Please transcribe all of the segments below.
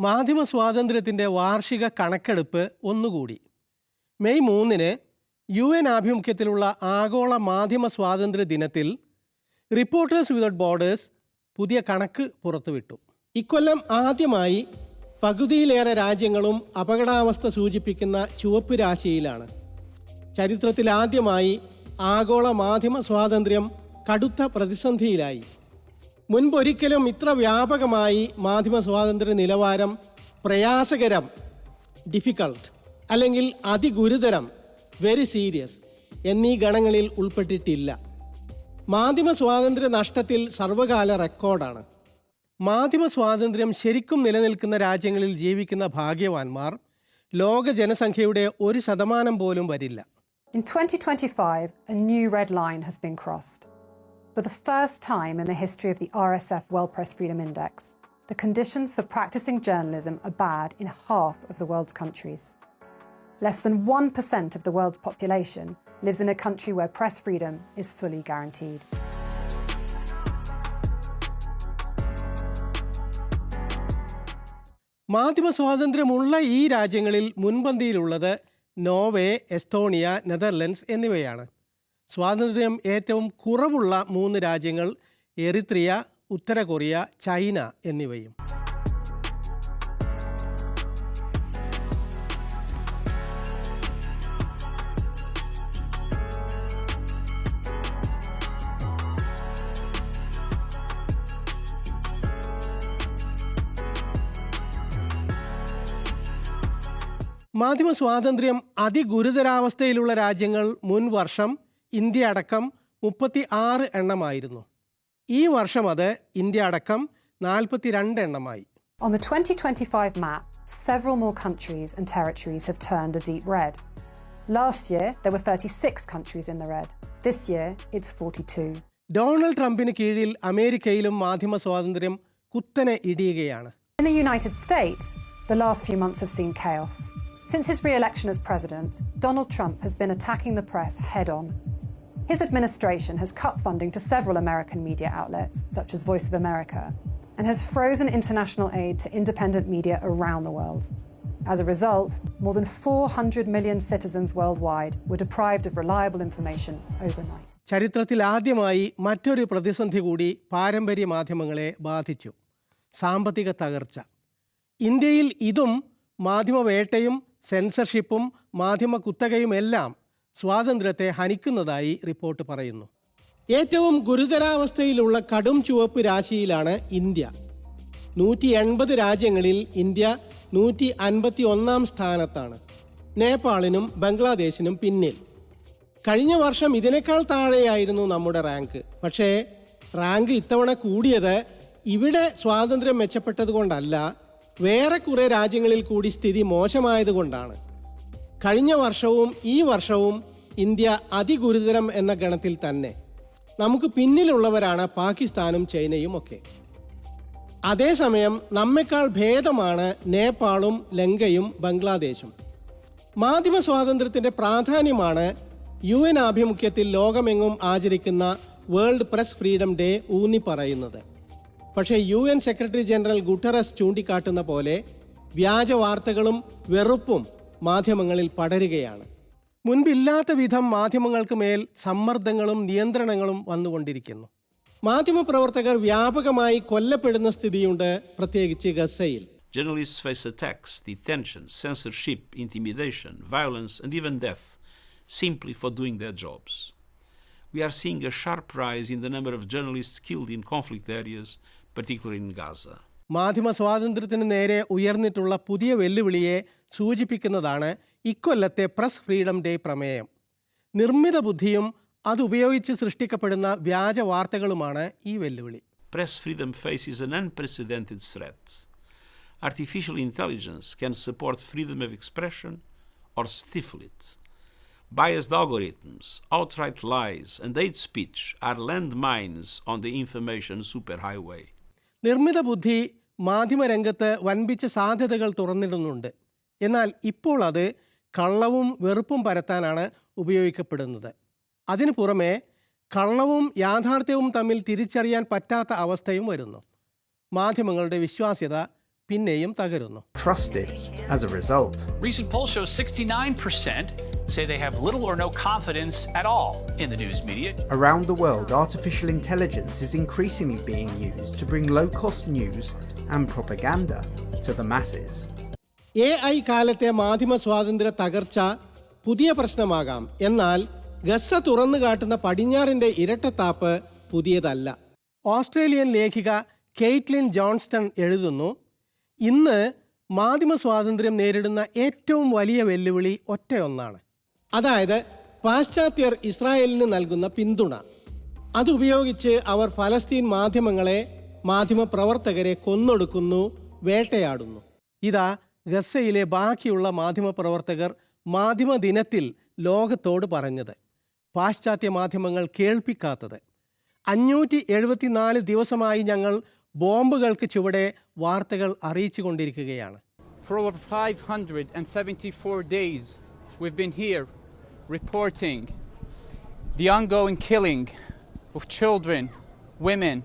മാധ്യമ സ്വാതന്ത്ര്യത്തിന്റെ വാർഷിക കണക്കെടുപ്പ് ഒന്നുകൂടി. മെയ് മൂന്നിന് യു എൻ ആഭിമുഖ്യത്തിലുള്ള ആഗോള മാധ്യമ സ്വാതന്ത്ര്യ ദിനത്തിൽ റിപ്പോർട്ടേഴ്സ് വിതൗട്ട് ബോർഡേഴ്സ് പുതിയ കണക്ക് പുറത്തുവിട്ടു. ഇക്കൊല്ലം ആദ്യമായി പകുതിയിലേറെ രാജ്യങ്ങളും അപകടാവസ്ഥ സൂചിപ്പിക്കുന്ന ചുവപ്പ് രാശിയിലാണ്. ചരിത്രത്തിലാദ്യമായി ആഗോള മാധ്യമ സ്വാതന്ത്ര്യം കടുത്ത പ്രതിസന്ധിയിലായി. മുൻപൊരിക്കലും ഇത്ര വ്യാപകമായി മാധ്യമ സ്വാതന്ത്ര്യ നിലവാരം പ്രയാസകരം ഡിഫിക്കൾട്ട് അല്ലെങ്കിൽ അതിഗുരുതരം വെരി സീരിയസ് എന്നീ ഗണങ്ങളിൽ ഉൾപ്പെട്ടിട്ടില്ല. മാധ്യമ സ്വാതന്ത്ര്യ നഷ്ടത്തിൽ സർവകാല റെക്കോർഡാണ്. മാധ്യമ സ്വാതന്ത്ര്യം ശരിക്കും നിലനിൽക്കുന്ന രാജ്യങ്ങളിൽ ജീവിക്കുന്ന ഭാഗ്യവാന്മാർ ലോക ജനസംഖ്യയുടെ ഒരു ശതമാനം പോലും വരില്ല. In 2025, a new red line has been crossed. For the first time in the history of the RSF World Press Freedom Index, the conditions for practicing journalism are bad in half of the world's countries. Less than 1% of the world's population lives in a country where press freedom is fully guaranteed. മാധ്യമ സ്വാതന്ത്ര്യമുള്ള ഈ രാജ്യങ്ങളിൽ മുൻപന്തിയിലുള്ളത് Norway Estonia Netherlands എന്നിവയാണ് സ്വാതന്ത്ര്യം ഏറ്റവും കുറവുള്ള മൂന്ന് രാജ്യങ്ങൾ Eritrea ഉത്തര Korea China എന്നിവയും. മാധ്യമ സ്വാതന്ത്ര്യം അതിഗുരുതരാവസ്ഥയിലുള്ള രാജ്യങ്ങൾ മുൻ വർഷം ഇന്ത്യ അടക്കം മുപ്പത്തി ആറ് എണ്ണമായിരുന്നു ഈ വർഷം അത് ഇന്ത്യ അടക്കം നാൽപ്പത്തിരണ്ട് എണ്ണമായി On the 2025 map, several more countries and territories have turned a deep red. Last year, there were 36 countries in the red. This year, it's 42. Donald ട്രംപിന് കീഴിൽ അമേരിക്കയിലും മാധ്യമ സ്വാതന്ത്ര്യം കുത്തനെ ഇടിയുകയാണ് In the United States, the last few months have seen chaos. Since his re election as president, Donald Trump has been attacking the press head on. His administration has cut funding to several American media outlets, such as Voice of America, and has frozen international aid to independent media around the world. As a result, more than 400 million citizens worldwide were deprived of reliable information overnight. ചരിത്രത്തിൽ ആദ്യമായി മറ്റൊരു പ്രതിസന്ധി കൂടി പാരമ്പര്യ മാധ്യമങ്ങളെ ബാധിച്ചു സാമ്പത്തിക തകർച്ച ഇന്ത്യയിൽ ഇതും മാധ്യമവേട്ടയും സെൻസർഷിപ്പും മാധ്യമ കുത്തകയുമെല്ലാം സ്വാതന്ത്ര്യത്തെ ഹനിക്കുന്നതായി റിപ്പോർട്ട് പറയുന്നു. ഏറ്റവും ഗുരുതരാവസ്ഥയിലുള്ള കടും ചുവപ്പ് രാശിയിലാണ് ഇന്ത്യ. നൂറ്റി എൺപത് രാജ്യങ്ങളിൽ ഇന്ത്യ നൂറ്റി അൻപത്തി ഒന്നാം സ്ഥാനത്താണ്. നേപ്പാളിനും ബംഗ്ലാദേശിനും പിന്നിൽ. കഴിഞ്ഞ വർഷം ഇതിനേക്കാൾ താഴെയായിരുന്നു നമ്മുടെ റാങ്ക്. പക്ഷേ റാങ്ക് ഇത്തവണ കൂടിയത് ഇവിടെ സ്വാതന്ത്ര്യം മെച്ചപ്പെട്ടതുകൊണ്ടല്ല വേറെ കുറേ രാജ്യങ്ങളിൽ കൂടി സ്ഥിതി മോശമായത് കൊണ്ടാണ് കഴിഞ്ഞ വർഷവും ഈ വർഷവും ഇന്ത്യ അതിഗുരുതരം എന്ന ഗണത്തിൽ തന്നെ. നമുക്ക് പിന്നിലുള്ളവരാണ് പാകിസ്ഥാനും ചൈനയും ഒക്കെ. അതേസമയം നമ്മെക്കാൾ ഭേദമാണ് നേപ്പാളും ലങ്കയും ബംഗ്ലാദേശും. മാധ്യമ സ്വാതന്ത്ര്യത്തിന്റെ പ്രാധാന്യമാണ് യു എൻ ആഭിമുഖ്യത്തിൽ ലോകമെങ്ങും ആചരിക്കുന്ന വേൾഡ് പ്രസ് ഫ്രീഡം ഡേ ഊന്നി പറയുന്നത്. പക്ഷേ U N secretary general Guterres ചൂണ്ടിക്കാട്ടുന്ന പോലെ വ്യാജ വാർത്തകളും വെറുപ്പും മാധ്യമങ്ങളിൽ പടരുകയാണ് മുൻപില്ലാത്ത വിധം മാധ്യമങ്ങൾക്ക് മേൽ സമ്മർദ്ദങ്ങളും നിയന്ത്രണങ്ങളും വന്നുകൊണ്ടിരിക്കുന്നു മാധ്യമപ്രവർത്തകർ വ്യാപകമായി കൊല്ലപ്പെടുന്ന സ്ഥിതിയുണ്ട് പ്രത്യേകിച്ച് ഗസയിൽ Journalists face attacks, detention, censorship, intimidation, violence, and even death simply for doing their jobs. We are seeing a sharp rise in the number of journalists killed in conflict areas, particularly in Gaza. മാധ്യമ സ്വാതന്ത്ര്യത്തിന് നേരെ ഉയർന്നിട്ടുള്ള പുതിയ വെല്ലുവിളിയെ സൂചിപ്പിക്കുന്നതാണ് ഇക്കൊല്ലത്തെ press freedom day പ്രമേയം നിർമ്മിത ബുദ്ധിയും അതുപയോഗിച്ച് സൃഷ്ടിക്കപ്പെടുന്ന വ്യാജ വാർത്തകളുമാണ് ഈ വെല്ലുവിളി press freedom faces an unprecedented threat. Artificial intelligence can support freedom of expression or stifle it. Biased algorithms, outright lies, and hate speech are landmines on the information superhighway. നിർമ്മിത ബുദ്ധി മാധ്യമരംഗത്ത് വൻപിച്ച സാധ്യതകൾ തുറന്നിടുന്നുണ്ട്. എന്നാൽ ഇപ്പോൾ അത് കള്ളവും വെറുപ്പും പരത്താനാണ് ഉപയോഗിക്കപ്പെടുന്നത്. അതിനു പുറമെ കള്ളവും യാഥാർത്ഥ്യവും തമ്മിൽ തിരിച്ചറിയാൻ പറ്റാത്ത അവസ്ഥയും വരുന്നു. മാധ്യമങ്ങളുടെ വിശ്വാസ്യത പിന്നെയും തകരുന്നു. Trusted as a result. Recent poll shows 69% say they have little or no confidence at all in the news media. Around the world, artificial intelligence is increasingly being used to bring low cost news and propaganda to the masses. A I കാലത്തെ മാധ്യമ സ്വാതന്ത്ര്യ തകർച്ച പുതിയ പ്രശ്നമാകാം എന്നാൽ Gaza തുറന്നു കാട്ടുന്ന പടിഞ്ഞാറിന്റെ ഇരട്ടത്താപ്പ് പുതിയതല്ല ഓസ്ട്രേലിയൻ ലേഖിക കെയ്റ്റ്ലിൻ ജോൺസ്റ്റൺ എഴുതുന്നു ഇന്ന് മാധ്യമ സ്വാതന്ത്ര്യം നേരിടുന്ന ഏറ്റവും വലിയ വെല്ലുവിളി ഒറ്റയൊന്നാണ് അതായത് പാശ്ചാത്യർ ഇസ്രായേലിന് നൽകുന്ന പിന്തുണ. അതുപയോഗിച്ച് അവർ ഫലസ്തീൻ മാധ്യമങ്ങളെ മാധ്യമ പ്രവർത്തകരെ കൊന്നൊടുക്കുന്നു വേട്ടയാടുന്നു. ഇതാ ഗസയിലെ ബാക്കിയുള്ള മാധ്യമപ്രവർത്തകർ മാധ്യമ ദിനത്തിൽ ലോകത്തോട് പറഞ്ഞത്. പാശ്ചാത്യ മാധ്യമങ്ങൾ കേൾപ്പിക്കാത്തത്. അഞ്ഞൂറ്റി എഴുപത്തിനാല് ദിവസമായി ഞങ്ങൾ ബോംബുകൾക്ക് ചുവടെ വാർത്തകൾ അറിയിച്ചു കൊണ്ടിരിക്കുകയാണ് For over 574 days, we've been here reporting the ongoing killing of children, women,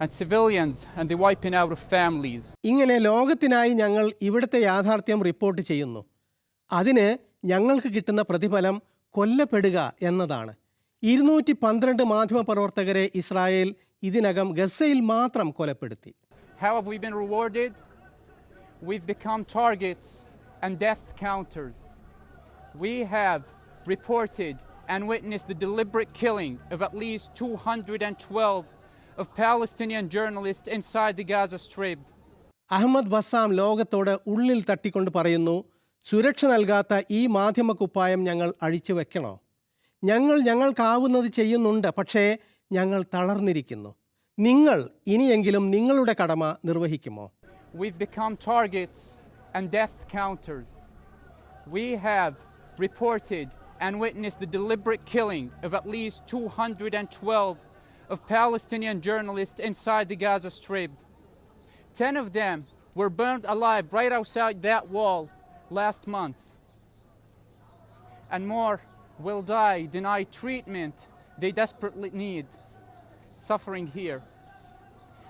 and civilians and the wiping out of families. ഇങ്ങനെ ലോകത്തിനായി ഞങ്ങൾ ഇവിടുത്തെ യാഥാർത്ഥ്യം റിപ്പോർട്ട് ചെയ്യുന്നു അതിന് ഞങ്ങൾക്ക് കിട്ടുന്ന പ്രതിഫലം കൊല്ലപ്പെടുക എന്നതാണ് ഇരുന്നൂറ്റി പന്ത്രണ്ട് മാധ്യമപ്രവർത്തകരെ ഇസ്രായേൽ ഇതിനകം ഗസയിൽ മാത്രം കൊലപ്പെടുത്തി How have we been rewarded? We've become targets and death counters. We have reported and witnessed the deliberate killing of at least 212 of Palestinian journalists inside the Gaza Strip. Ahmed Bassam ലോകത്തോട് ഉള്ളിൽ തട്ടിക്കൊണ്ട് പറയുന്നു സുരക്ഷ നൽകാത്ത ഈ മാധ്യമ കുപ്പായം ഞങ്ങൾ അഴിച്ചു വെക്കണോ ഞങ്ങൾ ഞങ്ങൾക്കാവുന്നത് ചെയ്യുന്നുണ്ട് പക്ഷേ ഞങ്ങൾ തളർന്നിരിക്കുന്നു നിങ്ങൾ ഇനിയെങ്കിലും നിങ്ങളുടെ കടമ നിർവഹിക്കുമോ We've become targets and death counters. We have reported and witnessed the deliberate killing of at least 212 of Palestinian journalists inside the Gaza Strip. Ten of them were burned alive right outside that wall last month. And more will die denied treatment they desperately need, suffering here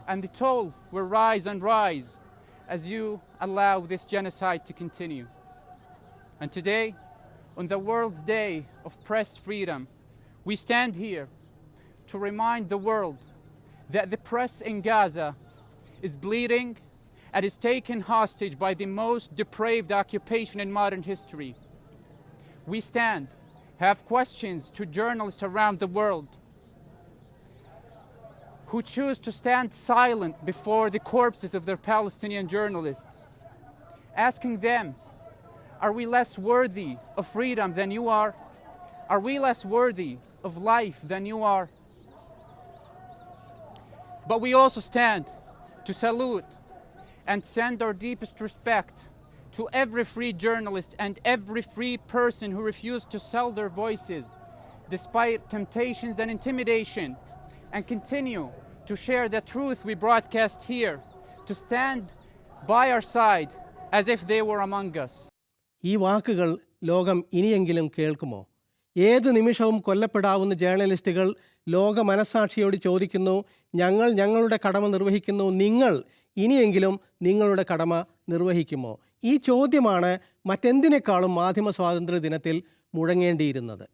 and the toll will rise and rise as you allow this genocide to continue. And today, on the World's Day of Press Freedom, we stand here to remind the world that the press in Gaza is bleeding and is taken hostage by the most depraved occupation in modern history. We stand, have questions to journalists around the world who choose to stand silent before the corpses of their Palestinian journalists, asking them, Are we less worthy of freedom than you are? Are we less worthy of life than you are? But we also stand to salute and send our deepest respect to every free journalist and every free person who refused to sell their voices despite temptations and intimidation and continue to share the truth we broadcast here, to stand by our side as if they were among us. ഈ വാക്കുകൾ ലോകം ഇനിയെങ്കിലും കേൾക്കുമോ? ഏത് നിമിഷവും കൊല്ലപ്പെടാവുന്ന ജേർണലിസ്റ്റുകൾ ലോക മനസാക്ഷിയോട് ചോദിക്കുന്നു ഞങ്ങൾ ഞങ്ങളുടെ കടമ നിർവഹിക്കുന്നു. നിങ്ങൾ ഇനിയെങ്കിലും നിങ്ങളുടെ കടമ നിർവഹിക്കുമോ? ഈ ചോദ്യമാണ് മറ്റെന്തിനേക്കാളും മാധ്യമ സ്വാതന്ത്ര്യ ദിനത്തിൽ മുഴങ്ങേണ്ടിയിരുന്നത്.